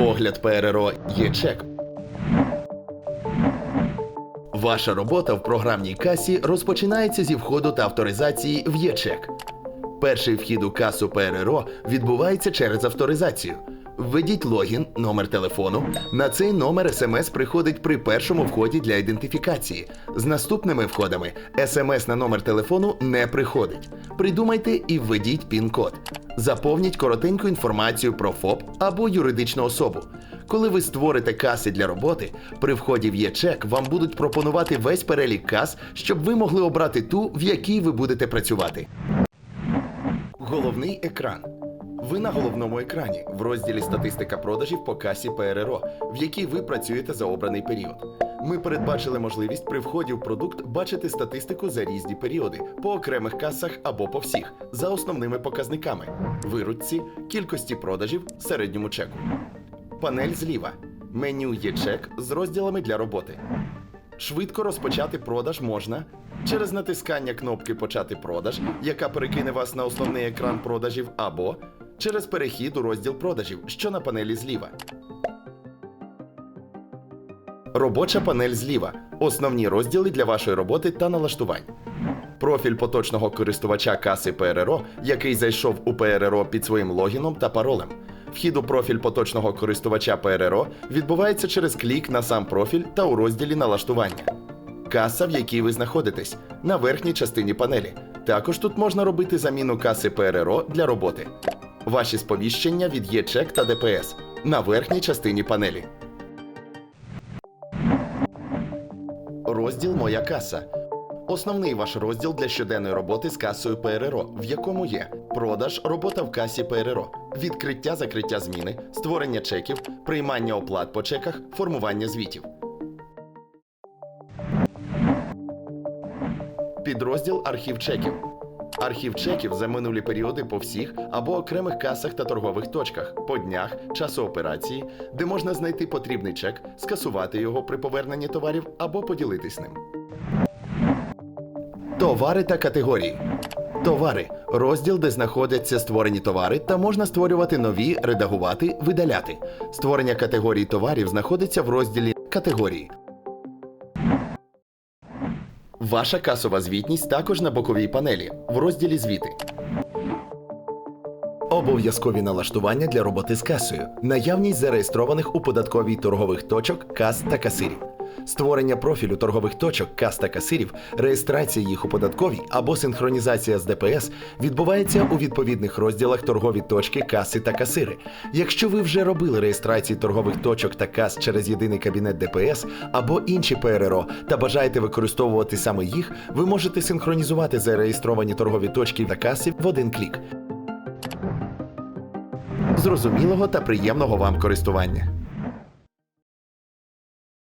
Огляд ПРРО є чек. Ваша робота в програмній касі розпочинається зі входу та авторизації в ЄЧЕК. Перший вхід у касу ПРРО відбувається через авторизацію. Введіть логін, номер телефону. На цей номер смс приходить при першому вході для ідентифікації. З наступними входами смс на номер телефону не приходить. Придумайте і введіть пін-код. Заповніть коротеньку інформацію про ФОП або юридичну особу. Коли ви створите каси для роботи, при вході в ЄЧЕК вам будуть пропонувати весь перелік кас, щоб ви могли обрати ту, в якій ви будете працювати. Головний екран. Ви на головному екрані в розділі Статистика продажів по касі ПРРО, в якій ви працюєте за обраний період. Ми передбачили можливість при вході в продукт бачити статистику за різні періоди по окремих касах або по всіх за основними показниками: виручці, кількості продажів, середньому чеку. Панель зліва. Меню є чек з розділами для роботи. Швидко розпочати продаж можна через натискання кнопки Почати продаж, яка перекине вас на основний екран продажів, або через перехід у розділ продажів, що на панелі зліва. Робоча панель зліва. Основні розділи для вашої роботи та налаштувань. Профіль поточного користувача каси ПРРО, який зайшов у ПРРО під своїм логіном та паролем. Вхід у профіль поточного користувача ПРРО відбувається через клік на сам профіль та у розділі налаштування. Каса, в якій ви знаходитесь, на верхній частині панелі. Також тут можна робити заміну каси ПРРО для роботи. Ваші сповіщення від ЄЧЕК та ДПС на верхній частині панелі. Розділ Моя каса. Основний ваш розділ для щоденної роботи з касою ПРРО, в якому є продаж, робота в касі ПРРО, відкриття закриття зміни, створення чеків, приймання оплат по чеках, формування звітів. Підрозділ архів чеків. Архів чеків за минулі періоди по всіх або окремих касах та торгових точках, по днях, часу операції, де можна знайти потрібний чек, скасувати його при поверненні товарів або поділитись ним. Товари та категорії. Товари розділ, де знаходяться створені товари, та можна створювати нові, редагувати, видаляти. Створення категорій товарів знаходиться в розділі Категорії. Ваша касова звітність також на боковій панелі в розділі Звіти. Обов'язкові налаштування для роботи з касою. Наявність зареєстрованих у податковій торгових точок, кас та касирів. Створення профілю торгових точок, кас та касирів, реєстрація їх у податковій або синхронізація з ДПС відбувається у відповідних розділах торгові точки, каси та касири. Якщо ви вже робили реєстрації торгових точок та кас через єдиний кабінет ДПС або інші ПРРО та бажаєте використовувати саме їх, ви можете синхронізувати зареєстровані торгові точки та каси в один клік. Зрозумілого та приємного вам користування.